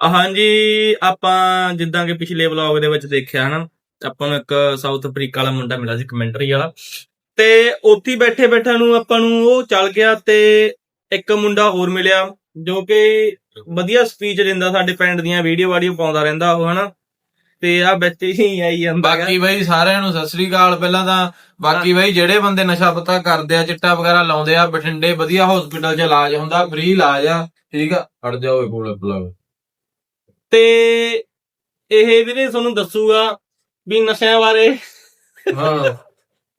ਹਾਂਜੀ ਆਪਾਂ ਜਿੱਦਾਂ ਕਿ ਪਿਛਲੇ ਵਲੌਗ ਦੇ ਵਿੱਚ ਦੇਖਿਆ ਹਨਾ ਆਪਾਂ ਨੂੰ ਇੱਕ ਸਾਊਥ ਅਫਰੀਕਾ ਵਾਲਾ ਮੁੰਡਾ ਮਿਲਿਆ ਸੀ ਕਮੈਂਟਰੀ ਵਾਲਾ। ਤੇ ਉੱਥੇ ਬੈਠੇ ਬੈਠਾ ਨੂੰ ਆਪਾਂ ਨੂੰ ਉਹ ਚੱਲ ਗਿਆ ਤੇ ਇੱਕ ਮੁੰਡਾ ਹੋਰ ਮਿਲਿਆ ਜੋ ਕਿ ਵਧੀਆ ਸਪੀਚ ਦਿੰਦਾ ਸਾਡੇ ਪਿੰਡ ਦੀਆਂ ਵੀਡੀਓ ਵਾਡੀਓ ਪਾਉਂਦਾ ਰਹਿੰਦਾ ਉਹ ਹਨਾ। ਤੇ ਆ ਵਿੱਚ ਹੀ ਆਈ ਜਾਂਦਾ। ਬਾਕੀ ਬਈ ਸਾਰਿਆਂ ਨੂੰ ਸਤਿ ਸ੍ਰੀ ਅਕਾਲ ਪਹਿਲਾਂ ਤਾਂ ਬਾਕੀ ਬਈ ਜਿਹੜੇ ਬੰਦੇ ਨਸ਼ਾ ਪਤਾ ਕਰਦੇ ਆ ਚਿੱਟਾ ਵਗੈਰਾ ਲਾਉਂਦੇ ਆ ਬਠਿੰਡੇ ਵਧੀਆ ਹਸਪੀਟਲ 'ਚ ਇਲਾਜ ਹੁੰਦਾ ਫ੍ਰੀ ਇਲਾਜ ਆ ਠੀਕ ਆ। ਹਟ ਜਾਓ ਇਹ ਕੋਲੇ ਬੁਲਾਓ ਤੇ ਇਹ ਵੀਰੇ ਤੁਹਾਨੂੰ ਦੱਸੂਗਾ ਵੀ ਨਸ਼ਿਆਂ ਬਾਰੇ। ਹਾਂ।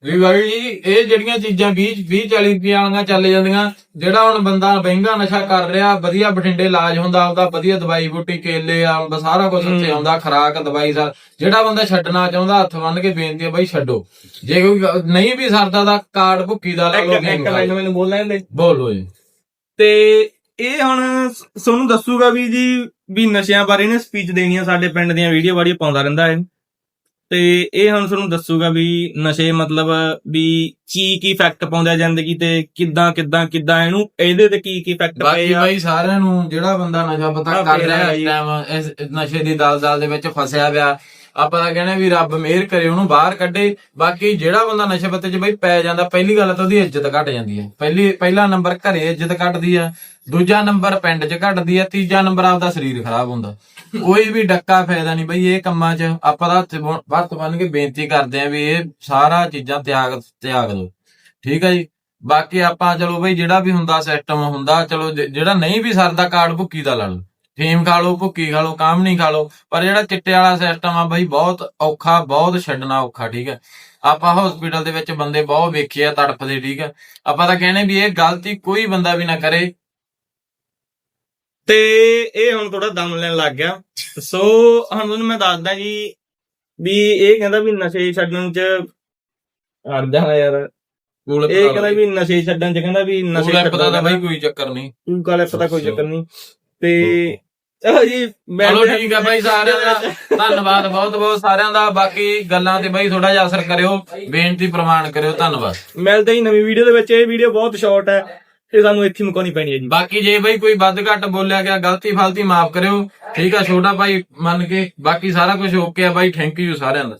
ਵੀ ਬਾਈ ਜੀ ਇਹ ਜਿਹੜੀਆਂ ਚੀਜ਼ਾਂ 20 20 40 ਰੁਪਏ ਵਾਲੀਆਂ ਚੱਲ ਜਾਂਦੀਆਂ ਜਿਹੜਾ ਹੁਣ ਬੰਦਾ ਮਹਿੰਗਾ ਨਸ਼ਾ ਕਰ ਰਿਹਾ ਵਧੀਆ ਬਠਿੰਡੇ ਇਲਾਜ ਹੁੰਦਾ ਆਪਦਾ ਵਧੀਆ ਦਵਾਈ ਬੂਟੀ ਕੇਲੇ ਆ ਸਾਰਾ ਕੁਝ ਉੱਥੇ। ਆਉਂਦਾ ਖਰਾਕ ਦਵਾਈ ਸਾ ਜਿਹੜਾ ਬੰਦਾ ਛੱਡਣਾ ਚਾਹੁੰਦਾ ਹੱਥ ਬੰਨ ਕੇ ਬੇਨਤੀ ਹੈ ਬਾਈ ਛੱਡੋ। ਜੇ ਕੋਈ ਨਹੀਂ ਵੀ ਸਰਦਾ ਦਾ ਕਾਰਡ ਭੁੱਕੀ ਦਾ ਲਾ ਲਓ ਇੱਕ ਇੱਕ ਲਾਈਨ ਮੈਨੂੰ ਬੋਲ ਲੈਣ ਦੇ। ਬੋਲੋ ਜੀ। ਤੇ ਇਹ ਹੁਣ ਤੁਹਾਨੂੰ ਦੱਸੂਗਾ ਵੀ ਜੀ ਵੀ ਨਸ਼ਿਆਂ ਬਾਰੇ ਨੇ ਸਪੀਚ ਦੇਣੀ ਆ ਸਾਡੇ ਪਿੰਡ ਦੀਆਂ ਵੀਡੀਓ ਵਾੜੀ ਪਾਉਂਦਾ ਰਹਿੰਦਾ ਹੈ ਤੇ ਇਹ ਹੁਣ ਤੁਹਾਨੂੰ ਦੱਸੂਗਾ ਵੀ ਨਸ਼ੇ ਮਤਲਬ ਵੀ ਕੀ ਕੀ ਇਫੈਕਟ ਪਾਉਂਦੇ ਜ਼ਿੰਦਗੀ ਤੇ ਕਿੱਦਾਂ ਕਿੱਦਾਂ ਕਿੱਦਾਂ ਇਹਨੂੰ ਇਹਦੇ ਤੇ ਕੀ ਕੀ ਇਫੈਕਟ ਬਾਕੀ ਪਏ ਆ। ਬਾਈ ਸਾਰਿਆਂ ਨੂੰ ਜਿਹੜਾ ਬੰਦਾ ਨਸ਼ਾ ਪਤਾ ਕਰ ਰਿਹਾ ਇਸ। ਟਾਈਮ ਇਸ ਨਸ਼ੇ ਦੀ ਦਲਦਲ ਦੇ ਵਿੱਚ ਫਸਿਆ ਪਿਆ। ਆਪਾਂ ਤਾਂ ਕਹਿੰਦੇ ਵੀ ਰੱਬ ਮਿਹਰ ਕਰੇ, ਉਹਨੂੰ ਬਾਹਰ ਕੱਢੇ। ਬਾਕੀ ਜਿਹੜਾ ਬੰਦਾ ਨਸ਼ੇ ਪੱਤੇ 'ਚ ਬਈ ਪੈ ਜਾਂਦਾ, ਪਹਿਲੀ ਗੱਲ ਤਾਂ ਉਹਦੀ ਇੱਜ਼ਤ ਘਟ ਜਾਂਦੀ ਹੈ। ਪਹਿਲੀ, ਪਹਿਲਾ ਨੰਬਰ ਘਰੇ ਇੱਜ਼ਤ ਘਟਦੀ ਆ, ਦੂਜਾ ਨੰਬਰ ਪਿੰਡ 'ਚ ਘਟਦੀ ਆ, ਤੀਜਾ ਨੰਬਰ ਆਪਦਾ ਸਰੀਰ ਖਰਾਬ ਹੁੰਦਾ। ਕੋਈ ਵੀ ਡੱਕਾ ਫਾਇਦਾ ਨਹੀਂ ਬਈ ਇਹ ਕੰਮਾਂ 'ਚ। ਆਪਾਂ ਦਾ ਹੱਥ ਹੱਥ ਬੰਨ ਕੇ ਬੇਨਤੀ ਕਰਦੇ ਆ ਵੀ ਇਹ ਸਾਰਾ ਚੀਜ਼ਾਂ ਤਿਆਗ ਤਿਆਗ ਦਿਓ। ਠੀਕ ਹੈ ਜੀ? ਬਾਕੀ ਆਪਾਂ ਚਲੋ ਬਈ ਜਿਹੜਾ ਵੀ ਹੁੰਦਾ ਸਿਸਟਮ ਹੁੰਦਾ, ਚਲੋ ਜਿਹੜਾ ਨਹੀਂ ਵੀ ਸਰਦਾ ਕਾਰਡ ਭੁੱਕੀ ਦਾ ਲਾ ਲਓ। ਫੀਮ ਖਾ ਲਓ ਭੁੱਕੀ ਖਾ ਲਓ ਕਾਮ ਨਹੀਂ ਖਾ ਲਓ ਪਰ ਜਿਹੜਾ ਚਿੱਟੇ ਵਾਲਾ ਸਿਸਟਮ ਆ ਬਈ ਬਹੁਤ ਔਖਾ ਬਹੁਤ ਛੱਡਣਾ ਔਖਾ ਠੀਕ ਹੈ। ਆਪਾਂ ਹਸਪੀਟਲ ਦੇ ਵਿੱਚ ਬੰਦੇ ਬਹੁਤ ਵੇਖੇ ਆ ਤੜਫਦੇ ਠੀਕ ਹੈ। ਆਪਾਂ ਤਾਂ ਕਹਿੰਦੇ ਵੀ ਇਹ ਗਲਤੀ ਕੋਈ ਬੰਦਾ ਵੀ ਨਾ ਕਰੇ। ਤੇ ਇਹ ਹੁਣ ਥੋੜਾ ਦਮ ਲੈਣ ਲੱਗ ਗਿਆ। ਸੋ ਹੁਣ ਤੁਹਾਨੂੰ ਮੈਂ ਦੱਸਦਾ ਜੀ ਵੀ ਇਹ ਕਹਿੰਦਾ ਵੀ ਨਸ਼ੇ ਛੱਡਣ ਚ ਅੜ ਜਾਣਾ ਯਾਰ। ਇਹ ਕਹਿੰਦਾ ਵੀ ਨਸ਼ੇ ਛੱਡਣ ਚ ਕਹਿੰਦਾ ਵੀ ਨਸ਼ੇ ਨਸ਼ੇ ਪਤਾ ਤਾਂ ਛੱਡਣ ਬਈ ਕੋਈ ਚੱਕਰ ਨਹੀਂ। ਤੂੰ ਕਾਲੇ ਪਤਾ ਕੋਈ ਚੱਕਰ ਨਹੀਂ। ਤੇ ਚਲੋ ਜੀ ਮੈਂ ਚਲੋ ਠੀਕ ਆ ਬਾਈ ਸਾਰਿਆਂ ਦਾ। ਧੰਨਵਾਦ ਬਹੁਤ ਬਹੁਤ ਸਾਰਿਆਂ ਦਾ। ਬਾਕੀ ਗੱਲਾਂ ਤੇ ਬਾਈ ਥੋੜਾ ਜਿਹਾ ਅਸਰ ਕਰਿਓ ਬੇਨਤੀ ਪ੍ਰਮਾਣ ਕਰਿਓ। ਧੰਨਵਾਦ। ਮਿਲਦੇ ਹੀ ਨਵੀਂ ਵੀਡੀਓ ਦੇ ਵਿੱਚ। ਇਹ ਵੀਡੀਓ ਬਹੁਤ ਸ਼ਾਰਟ ਹੈ ਇਹ ਸਾਨੂੰ ਇੱਥੇ ਮੁਕਾਉਣੀ ਪੈਣੀ ਹੈ ਜੀ। ਬਾਕੀ ਜੇ ਬਈ ਕੋਈ ਵੱਧ ਘੱਟ ਬੋਲਿਆ ਗਿਆ ਗਲਤੀ ਫਲਤੀ ਮਾਫ ਕਰਿਓ। ਠੀਕ ਆ ਛੋਟਾ ਭਾਈ ਮੰਨ ਕੇ। ਬਾਕੀ ਸਾਰਾ ਕੁਝ ਓਕੇ ਆ ਬਾਈ। ਥੈਂਕ ਯੂ ਸਾਰਿਆਂ ਦਾ।